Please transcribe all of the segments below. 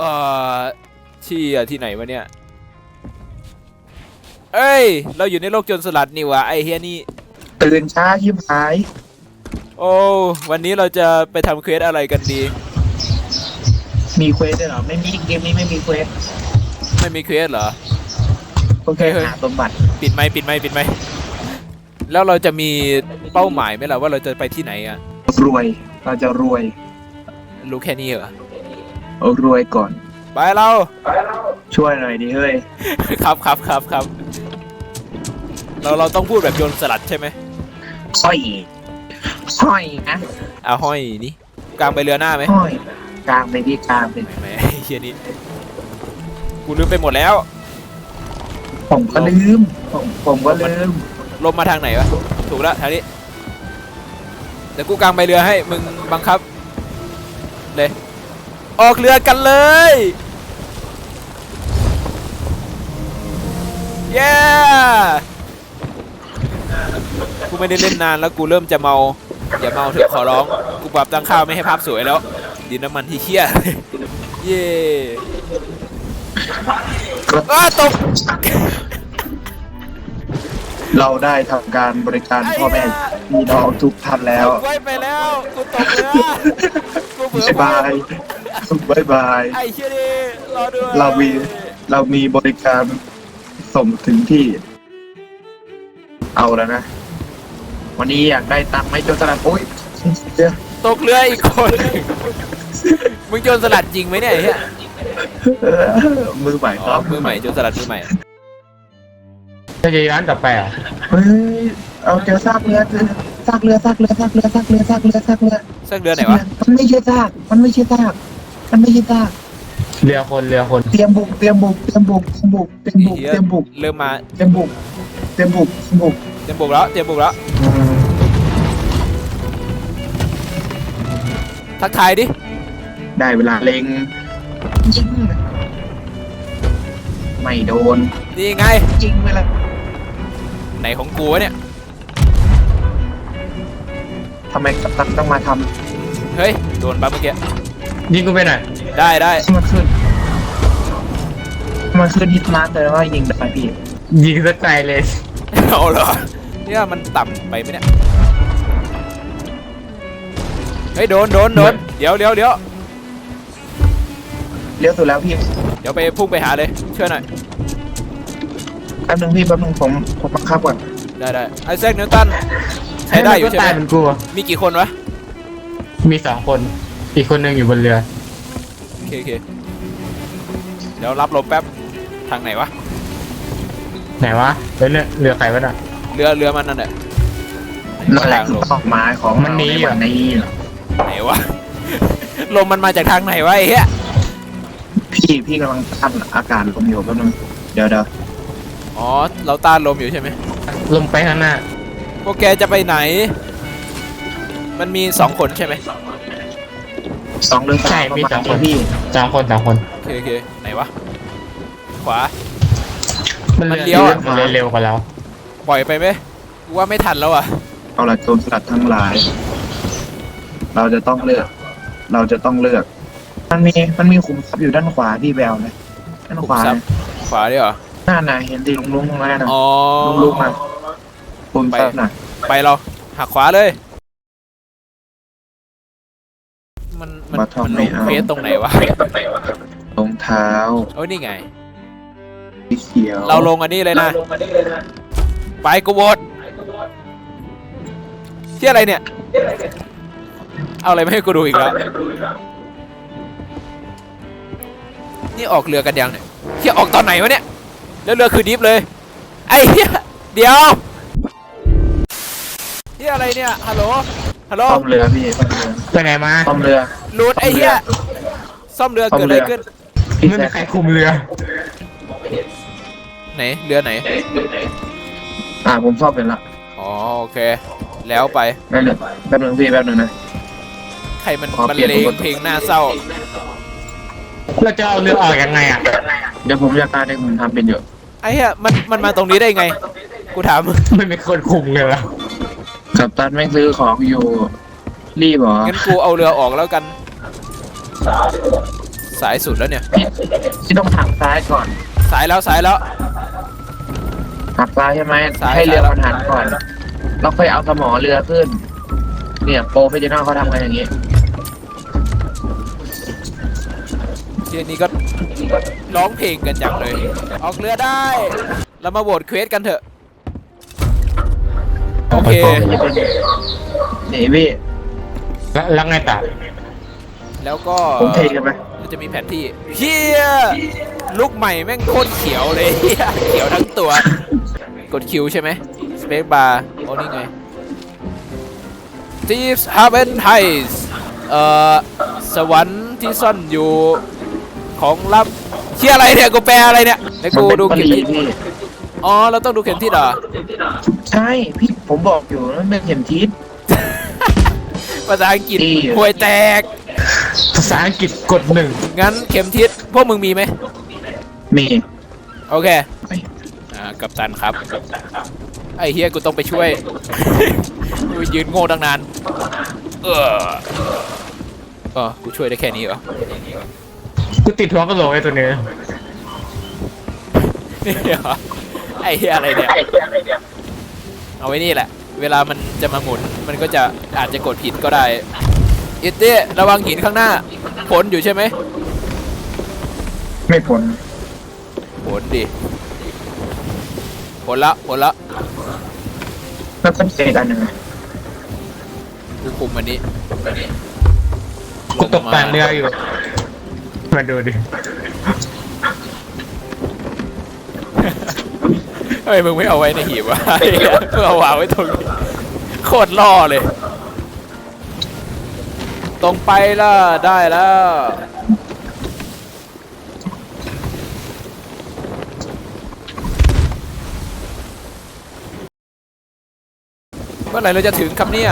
เอ่อที่อะที่ไหนวะเนี่ยเอ้ย เราอยู่ในโลกโจรสลัดนี่หวะไอเฮียนี่ ตื่นช้ายิบหาย โอ้วันนี้เราจะไปทำเควสอะไรกันดี มีเควสด้วยเหรอ ไม่มีเกมนี้ไม่มีเควส ไม่มีเควสเหรอ โอเคเฮ้ย หาสมบัติปิดไหมค์ปิดไหมค์ปิดไหมค์แล้วเราจะมีเป้าหมายไหมล่ะว่าเราจะไปที่ไหนอะรวย เราจะรวย รู้แค่นี้เหรอเอา รวยก่อน ไปเรา ช่วยหน่อยดิเฮ้ย ครับครับครับครับ เราเราต้องพูดแบบโจรสลัดใช่ไหมสร้อยสร้อยนะเอาห้อยนี่กลางไปเรือหน้าไหมสร้อยกลางไปที่กลางเป็นแหมเฮียนี่กูลืมไปหมดแล้ว ผมก็ลืม ผมผมก็ลืม ลมมาทางไหนวะ ถูกแล้วทางนี้เดี๋ยวกูกางไปเรือให้ มึงบังคับ เลย ออกเรือกันเลย เย้ กูไม่ได้เล่นนานแล้วกูเริ่มจะเมา อย่าเมาเถอะขอร้อง กูปรับตั้งค่าไม่ให้ภาพสวยแล้ว ดินน้ำมันที่เคี้ยเย้อ้าตก เราได้ทำการบริการพ่อแม่พี่น้องทุกท่านแล้ว ไว้ไปแล้ว กูตกเรือกูเบื่อบาย บายบายบาย ไอ้เชี่ยดิรอด้วยเรามีเรามีบริการส่งถึงที่ เอาแล้วนะ วันนี้อยากได้ตังค์ไหมโจรสลัดโอ้ยเดี๋ยวตกเรืออีกคนหนึ่งมึงโจรสลัดจริงไหมเนี่ยไอ้เหี้ยเออมือใหม่คอ๋อรับมือใหม่โจรสลัดมือใหม่ จะจะย้อนกลับไปเหรอะเฮ้ยเอาเจอซากเรือเจอซากเรือซากเรือซากเรือซากเรือซากเรือซากเรือ สักเดือนไหนวะ มันไม่ใช่ซาก มันไม่ใช่ซาก มันไม่ใช่ซากเรือคนเรือคนเตรียมบุกเตรียมบุกเตรียมบุกเตรียมบุกเตรียมบุกไอ้เหี้ยเตรียมบุกเริ่มมาเตรียมบุกเตรียมบุกเตรียมบุกเตรียมบุกแล้วเตรียมบุกแล้วทักทายดิได้เวลาเล็งยิงไม่โดนนี่ไงยิงไปละไหนของกูวะเนี่ยทำไมกัปตันต้องมาทเฮ้ยโดนปั๊บเมื่อกี้ ยิงกูไปหน่อยได้ได้ำให้มันขึ้นให้มันขึ้นฮิตมาร์กเลยว่ายิงได้พี่ยิงสักไกลเลยเอาเหรอเนี่ยมันต่ำไปไหมเนี่ยเฮ้ยโดนโดนโดนเดี๋ยวเดี๋ยวเดี๋ยวเลี้ยวสุดแล้วพี่เดี๋ยวไปพุ่งไปหาเลยช่วยหน่อยแป๊บนึงพี่แป๊บนึงผมผมบังคับก่อนได้ได้ไอแซคนิวตันใช้ได้อยู่ก็ใช่ไหตายมเหมือนกูอะมีกี่คนวะมีสองคน อีกคนหนึ่งอยู่บนเรือ โอเคโอเคเดี๋ยวรับลมแป๊บทางไหนวะไหนวะเรือเนี่ยเรือใครวะน่ะ เรือเรือมันนั่นแหละนั่นแหละคือเป้าหมายของมันหนีเราในวันนี้ไหนวะ ลมมันมาจากทางไหนวะไอ้เหี้ยพี่พี่กำลังตั้นอากาศลมอยู่แป๊บนึงเดี๋ยวเดี๋ยวอ๋อเราต้านลมอยู่ใช่ไหมลงไปข้างหน้า พวกแกจะไปไหน มันมีสองคนใช่ไหม สองเรือสาใช่มมีประสองคนมาณพี่สองคนสองคนโอเคโอเคไหนวะ ขวา มันมันเรือเลี้ยวอะ มันเรือเร็วกว่าเราปล่อยไปไหมกูว่าไม่ทันแล้วอะ เอาละโจรสลัดทั้งหลาย เราจะต้องเลือก เราจะต้องเลือก มันมีมันมีขุมทรัพย์อยู่ด้านขวาพี่แววเลยด้านขวาขุมทรัพย์เลยขวาดิเหรอหน้าไหนะเห็นตีลุงลุงตรงนั้นนะอ๋อ ลุงลุงมาขุมทรัพย์น่ะไปเราหักขวาเลย มันมันบัตรทองมันลไม่งเอา เฟสตรงไหนวะรองเท้าโอ้ยนี่ไง สีเขียวเราลงอันนี้เลยนะไปกูโหวตที่อะไรเนี่ย เอาอะไรมาให้กูดูอีกแล้ว นี่ออกเรือกันยังเนี่ยที่ออกตอนไหนวะเนี่ย แล้วเรือคือดิฟเลย ไอ้เหี้ยเดี๋ยวที่อะไรเนี่ย ฮัลโหล ฮัลโหลซ่อมเรือพี่ซ่อมเรือไปไหนมาซ่อมเรือรูดไอ้เหี้ยซ่อมเรือเกิดอะไรขึ้น พี่ไม่แซมีคใครคุมเรือไหน เรือไหน อ่าผมซ่อมเป็นละอ๋อโอเค แล้วไป แป๊บนึงแป๊บนึงพี่แป๊บนึงนะ ใครมันขอมันเปลี่ยนเลอุงปกรณ์เพลงหน้าเศร้า เราจะเอาเรือออกยังไงอะเดี๋ยวผมจะการให้ผมทำเป็นอยู่ไอ้เหี้ยมันมันมาตรงนี้ได้ไง กูถาม ไม่มีคนคุมเรือ กับตันแม่งซื้อของอยู่ รีบเหรองั้นกูเอาเรือออกแล้วกัน สายสุดแล้วเนี่ย พี่พี่ต้องหักซ้ายก่อนสายแล้วสายแล้วหักซ้ายใช่ไหมซ้ายให้เรือซ้าย มันหันก่อนแล้วค่อยเอาสมอเรือขึ้น เนี่ยโปรเฟชชั่นอลเขาทำกันอย่างนี้ทีนี้ก็ร้องเพลงกันจังเลย ออกเรือได้ เรามาโหวตเควสกันเถอะ โอเค นี่พี่แล้วแล้วไงต่อแล้วก็ผมเทกันไหมมันจะมีแผนที่เฮียลูกใหม่แม่งโคตรเขียวเลยเหี้ยเขียวทั้งตัว กดคิวใช่ไหมสเปซบาร์โอ้นี่ไง Thieves Haven Heights เอ่อสวรรค์ที่ซ่อนอยู่ของลับเชี่ยอะไรเนี่ยกูแปลอะไรเนี่ยในกูดูมันเข็เป็มนทิศพี่ อ๋อ เราต้องดูเข็มทิศเหรอ ใช่พี่ผมบอกอยู่มันเป็นเข็มทิศ ภาษาอังกฤษดี ห่วยแตก ภาษาอังกฤษกดหนึ่งงั้นเข็มทิศพวกมึงมีไหม มีโอเค อ่า กัปตันครับ ไอ้เฮียกูต้องไปช่วย กูยืนโง่ตั้งนาน เออเออกูช่วยได้แค่นี้เหรอ กูติดหัวกระโหลกไอ้ตัวนี้นี่เหรอ ไอ้เฮียอะไรเนี่ย เอาไว้นี่แหละ เวลามันจะมาหมุน มันก็จะอาจจะกดผิดก็ได้อิตเต้ระวังหินข้างหน้า ผลอยู่ใช่ไหมไม่ผลผลดิ ผลละผลละแล้วก็เจอกันหนึ่งกูคุมอันนี้กูตกแต่งเรืออยู่ มาดูดิ เฮ้ยมึงไม่เอาไว้ในหีบวะไอ้เหี้ยมึงเอาวางไว้ตรงนี้โคตรล่อเลย ตรงไปล่ะได้แล้วเมื่อไหร่เราจะถึงครับเนี่ย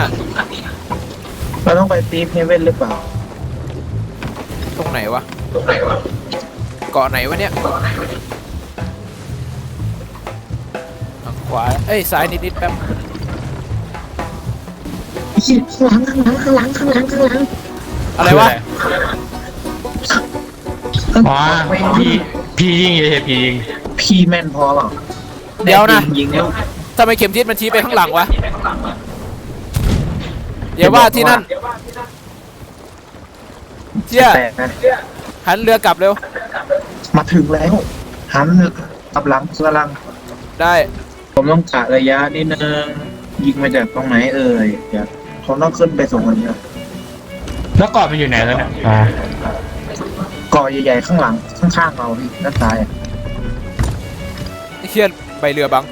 เราต้องไปตีฟเฮเว่นหรือเปล่าตรงไหนวะ เกาะไหนวะเนี่ย ขวาเอ้ยซ้ายนิดๆแป๊บข้างหลังข้างหลังข้างหลังข้างหลังข้างหลังอะไรวะอ๋อพี่พี่ยิงเอพียิงพี่แม่นพอเปล่าเดี๋ยวนะยิงแล้วทำไมเข็มทิศมันชี้ไปข้างหลังวะเดี๋ยวว่าที่นั่นเชี่ยแปลกนะหันเรือกลับเร็วมาถึงแล้วหันกลับหลังกำลังได้ ผมต้องกะระยะนิดนึงยิงมาจากตรงไหนเอ่ยเดี๋ยวผมต้องขึ้นไปส่งคนนี้แล้วเกาะมันอยู่ไหนแล้วเนี่ยอ่าเกาะใหญ่ๆข้างหลังข้างๆเราพี่ด้านซ้ายอะไอ้เชี่ยใบเรือบัง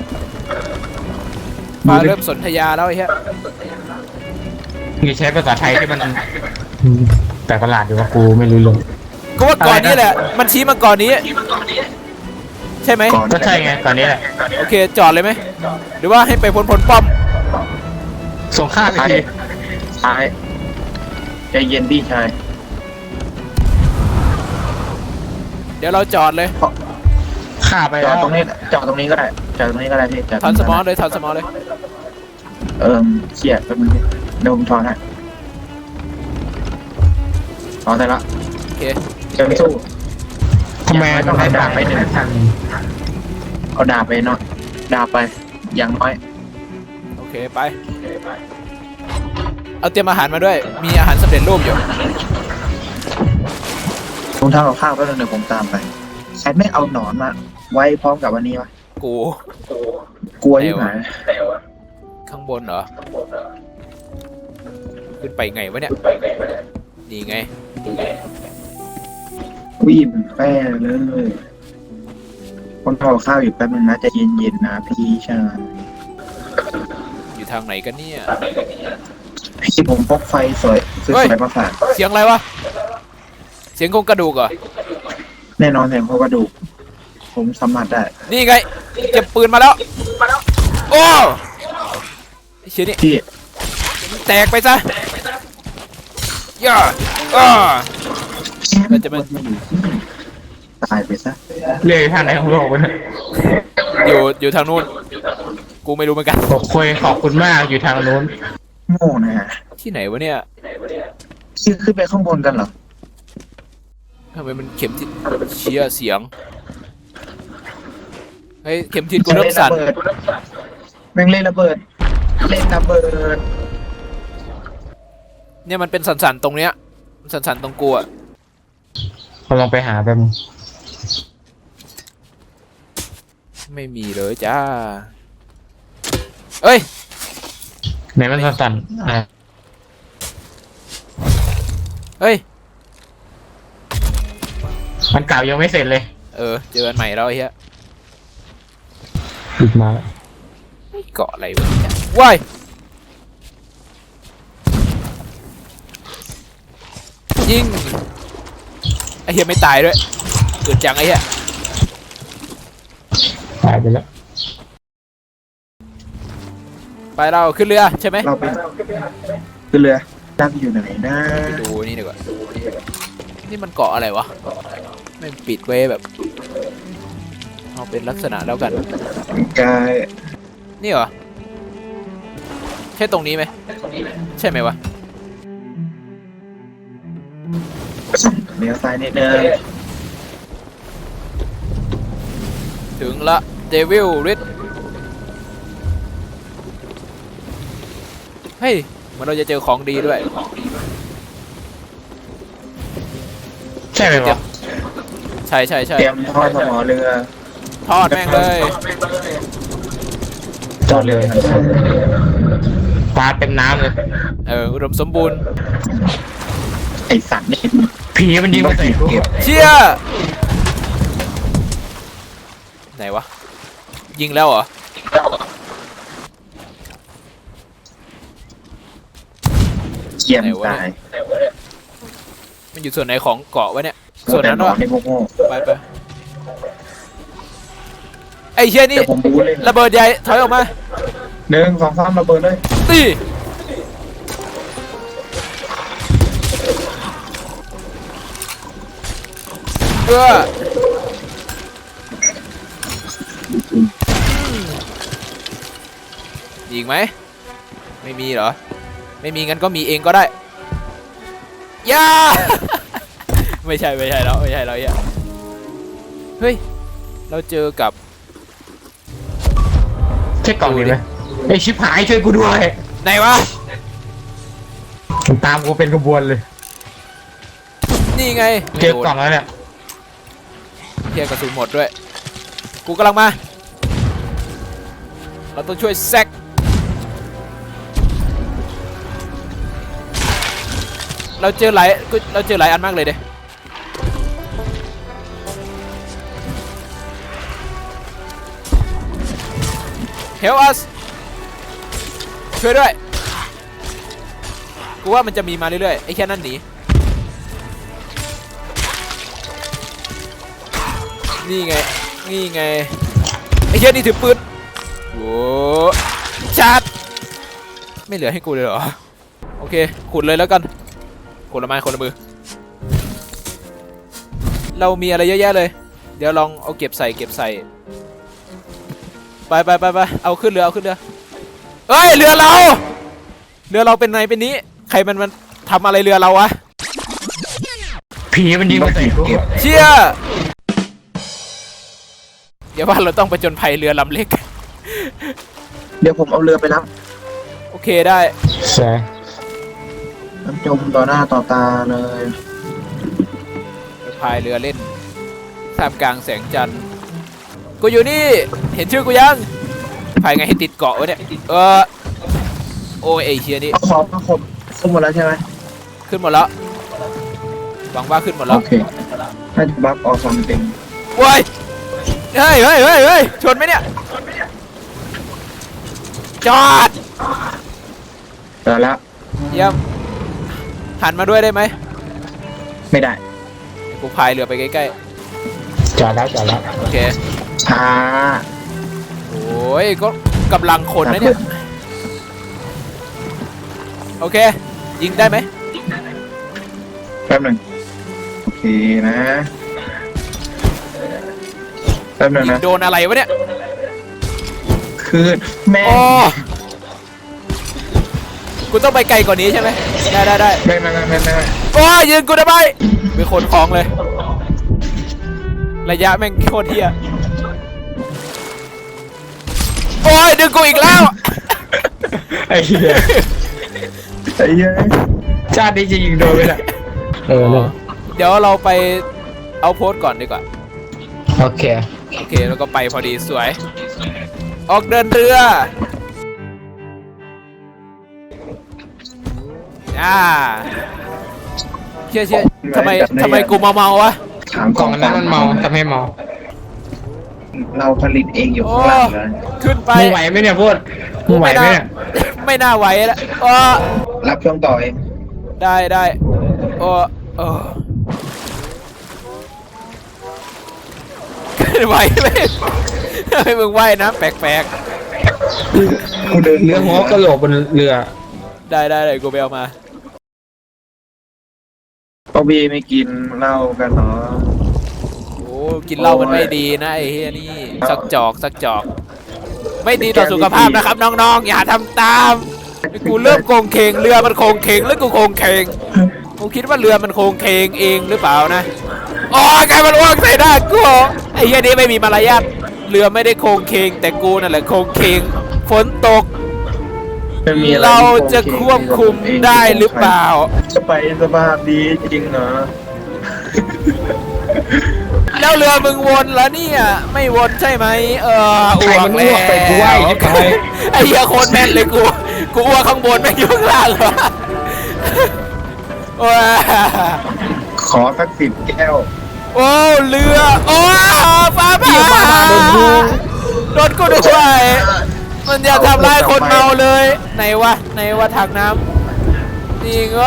ฟ้าเริ่มสนธยาแล้วไอ้เหี้ยมีใช้ภาษาไทยที่มันอืมแต่ประหลาดอยู่ว่ากูไม่รู้เรื่องก็ว่าก่อนนี้แหละ มันชี้มาก่อนนี้ ใช่ไหมก่อนก็ใช่ไงตอนนี้แหละโอเคจอดเลยไหมหรือว่าให้ไปพ้นพ้นป้อมส่งข้ามไปซ้ายทีซ้ายใจเย็นพี่ชายเดี๋ยวเราจอดเลยข้าไปจอแล้ดวตรงนี้จอดตรงนี้ก็ได้จอดตรงนี้ก็ได้พี่จอดทันสมอเลยทันสมอเลยเออเชี่ยแป๊บนึงพี่เดี๋ยวผมถอนให้ถอนได้ละโอเคเจมสู้ ทำไมต้องให้ดาบไปหนึ่งทันเอาดาบไปหน่อยดาบไปอย่างน้อยโอเคไป เอาเตรียมอาหารมาด้วย มีอาหารสำเร็จรูปอยู่ผมทำกับข้าวแป๊บนึงเดี๋ยวผมตามไปแอดไม่เอาหนอนมาไว้พร้อมกับวันนี้วะกู กลัวยิ่งหายข้างบนเหรอ ขึ้นไปไงวะเนี่ย นี่ไง วิ่งแป้เลยคนทำกับข้าวอยู่แป๊บนึงนะใจะเย็นๆนะพี่ชาย อยู่ทางไหนกันเนี่ย พี่ผมพกไฟสวยสเฮ้วยยๆมาฝากเสียงอะไรวะ เสียงโครงกระดูกเหรอ แน่นอนแสงโครงกระดูก ผมสัมผัสได้นี่ไง เก็บปืนมาแล้ว โอ้ไอ้เชี่ยนี่พี่แตกไปซะย่าอ่า มันจะมันตายไปซะเรืออยู่ทางไหนของโลกวะเนี่ยอยู่อยู่ทางนู้น กูไม่รู้เหมือนกันโอ้คุยขอบคุณมากอยู่ทางนู้นโง่นะฮะที่ไหนวะเนี่ยคือขึ้นไปข้างบนกันเหรอทำไมมันเข็มทิศเชียเสียงเฮ้ยเข็มทิศกูเริ่มสั่นเล่ระเบิดแม่งเล่นระเบิด เล่นระเบิด เนี่ยมันเป็นสันๆตรงเนี้ย สันๆตรงกูอะ เราลองไปหาแบบไม่มีเลยจ้า เอ้ย ไหนมันสั่นๆอะเฮ้ย มันเก่ายังไม่เสร็จเลยเออ เจอกันใหม่แล้วไอ้เหี้ยอีกมาแล้วเกาะอะไรวะเนี่ยว้ายยิง ไอ้เหี้ยไม่ตายด้วยเกิดจังไอ้เหี้ยตายไปแล้วไปเราขึ้นเรือใช่ไหมเราไปขึ้นเรือตั้งอยู่ไหนนะไปดูนี่ดีกว่านี่มันเกาะอะไรวะไม่ปิดไว้แบบเอาเป็นลักษณะแล้วกันกายนี่เหรอใช่ตรงนี้ไหมใช่ไหมวะ เลี้ยวซ้ายนิดนึงถึงละเดวิลริดเฮ้ยเหมือนเราจะเจอของดีด้วย ใช่ไหมวะใช่ใช่ใช่เตรียมทอดสมอเรือทอดแม่งเลยจอดเลยปลาเต็มน้ำเลย เอออุดมสมบูรณ์ ไอสัตว์นี่ ผีมันยิงมาใส่กูเก็บเชี่ยไหนวะ ยิงแล้วเหรอ เกียมตายมันอยู่ส่วนไหนของเกาะวะเนี่ย ส่ส่ววนนนั้นั้นนวะในโง่ไปไปไอ้เชี่ยๆนี่เดี๋ยวผมบูเล่นระเบิดใหญ่ถอยออกมาหนึ่งสองสามระเบิดเลยตี เออยิงไหม ไม่มีเหรอ ไม่มีงั้นก็มีเองก็ได้ย่า ไม่ใช่ไม่ใช่แล้วไม่ใช่แล้วอย่าเฮ้ย เราเจอกับ ใช่กล่องนี้ไหมไอชิบหายช่วยกูด้วยไหนวะ มันตามกูเป็นขบวนเลย นี่ไงเจอกล่องแล้วเนี่ย เทียกระสุนหมดด้วย กูกำลังมา เราต้องช่วยแซกเราเจอหลายเราเจอหลายอันมากเลยเด้ Help us ช่วยด้วย กูว่ามันจะมีมาเรื่อยๆ ไอ้แค่นั้นหนี นี่ไง นี่ไง ไอ้เหี้ยนี่ถือปืนโว้ชัดไม่เหลือให้กูเลยเหรอ โอเค ขุดเลยแล้วกัน คนละไม้คนละมือ เรามีอะไรเยอะแยะเลย เดี๋ยวลองเอาเก็บใส่เก็บใส่ ไปไปไปไปเอาขึ้นเรือเอาขึ้นเรือเอ้ยเรือเรา เรือเราเป็นไงเป็นนี้ ใครมันมันทำอะไรเรือเราวะผีมันยิงมาใส่กูเก็บเชี่ย เดี๋ยวว่าเราต้องไปจนภัยเรือลำเล็ก เดี๋ยวผมเอาเรือไปรับโอเคได้ใช่น้ำจมต่อหน้าต่อตาเลยไปพายเรือเล่นท่ามกลางแสงจันทร์กูอยู่นี่ เห็นชื่อกูยังพายไงให้ติดเกาะวะเนี่ยเออโอ้ยไอเชียนี่เอาของมาครบครบหมดแล้วใช่ไหมขึ้นหมดแล้วหวังว่าขึ้นหมดแล้โอวเคน่าจะบัฟออซัมติงโว้ย เฮ้ยเฮ้ยเฮ้ยเฮ้ยชนไหมเนี่ย จอด เจอแล้วเยี่ยม หันมาด้วยได้ไหมไม่ได้เดี๋ยวกูพายเรือไปใกล้จอดแล้วจอดแล้วๆ โอเค ช้าโอ้ย ก็กำลังคนนะเนี่ย โอเค ยิงได้ไหมแป๊บหนึ่งโอเคนะแป๊บหนึ่งยิงนะโดนอะไรวะเนี่ยคือแม่โอ้กูต้องไปไกลกว่านี้ใช่ไหมได้ได้ได้ไม่ไม่ไม่ไม่ไม่โอ้ยยืนกูทำไมไปขนของเลย ระยะแม่งโคตรเฮียโอ้ยดึงกูอีกแล้ว ไอ้เหี้ยไอ้เหี้ยชาตินี้จะยิงโดนไหมล่ะเออเนี่ยเดี๋ยวเราไปเอาโพสต์ก่อนดีกว่า โอเค โอเคแล้วก็ไปพอดีสวย ออกเดินเรืออ่าเชื่อเชื่อทำไมทำไมกูเมาเมาๆวะถามกล่องอันนั้นมันเมาทำให้เมาเราผลิตเองอยู่ข้างหลังเลยขึ้นไปมึงไหวไหมเนี่ยพูดมึงไหวไหมเนี่ยไม่น่าไหวแล้วอ้อรับช่วงต่อเองได้ได้โอ้โอ้ ไหวไหมให้มึงไหวนะแปลกกูเดินเรือหัวกระโหลกบนเรือๆ ได้ได้ได้กูไปเอามาพ่อบีไม่กินเหล้ากันเหรอ โอ้กินเหล้ามันไม่ดีนะไอ้เฮียนี่สักจอกสักจอก ไม่ดีต่อสุขภาพนะครับ น้องๆ อย่าทำตาม กูเริ่มโคงเคงเรือมันโคงเคงหรือกูโคงเคงกูคิดว่าเรือมันโคงเคงเองหรือเปล่านะ อ๋อไงมันอ้วกใส่หน้ากูไอ้เฮียนี่ไม่มีมารยาทเรือไม่ได้โคงเคงแต่กูนั่นแหละโคงเคงฝนตก ไม่มีอะไรเราจะควบคุมได้หรือเปล่า จะไปสภาพดีจริงเหรอ แล้วเรือมึงวนแล้วเนี่ย ไม่วนใช่ไหมเออใครมันอ้วกไปกูว่าอีกใครไอ้เหี้ยโคตรแม่นเลยกูกูอ้วกข้างบนไม่อยู่ข้างล่างเหรอว้าขอสักสิบแก้ว โอ้เรือโอ้ฟ้าผ่าเหี้ยฟ้าผ่าโดนกูโดนกูด้วยมันอย่าทำร้ายคนเมาเลยไหนวะไหนวะถังน้ำนี่ไง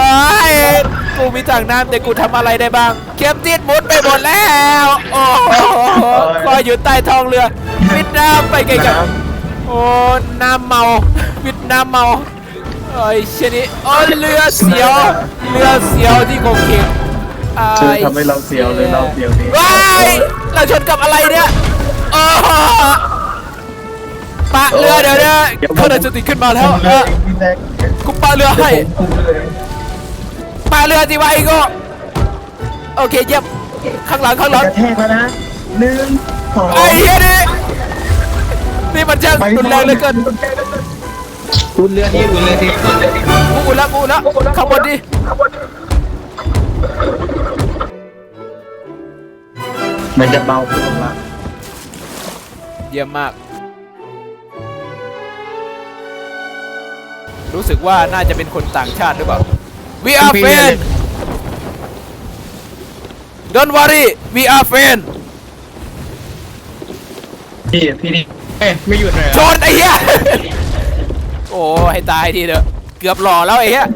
กูมีถังน้ำแต่กูทำอะไรได้บ้างเข็มติดมุดไปหมดแล้ว โอ้โหคอยอยู่ใต้ท้องเรือวิดน้ำไปไกลกันโอ้น้ำเมาวิดน้ำเมาไอ้เชยนี่โอ้เรือเสียวเรือเสียวที่โกเข็ม ไอ้เธอทำให้เราเสียวเลยเราเสียวนี่ว้ายเราชนกับอะไรเนี่ยโอ้ปะเรือเดี๋ยวเนี่ยเขาได้จะติดขึ้นมาแล้วเออพี่แซกกูปะเรือให้ ผมกูเลยปะเรือที่ว่าไอ้โก็โอเคเยี่ยมข้างหลังข้างหลังกระแทกแล้วนะหนึ่งสองไอ้เหี้ยนี่นี่มันช่างรุนแรงเหลือเกินอุ่นเรือที่อุ่นเรือที่กูอุ่นละกูอุ่นละขับบนดิ มันจะเบาขึ้นละเยี่ยมมาก รู้สึกว่าน่าจะเป็นคนต่างชาติหรือเปล่า We are friend Don't worry We are friend พี่พี่นี่เอ้ยไม่หยุดเลยเหรชอนไอ้เหี้ย โอ้ให้ตายทีเถอะ เกือบหล่อแล้วไอ้เหี้ย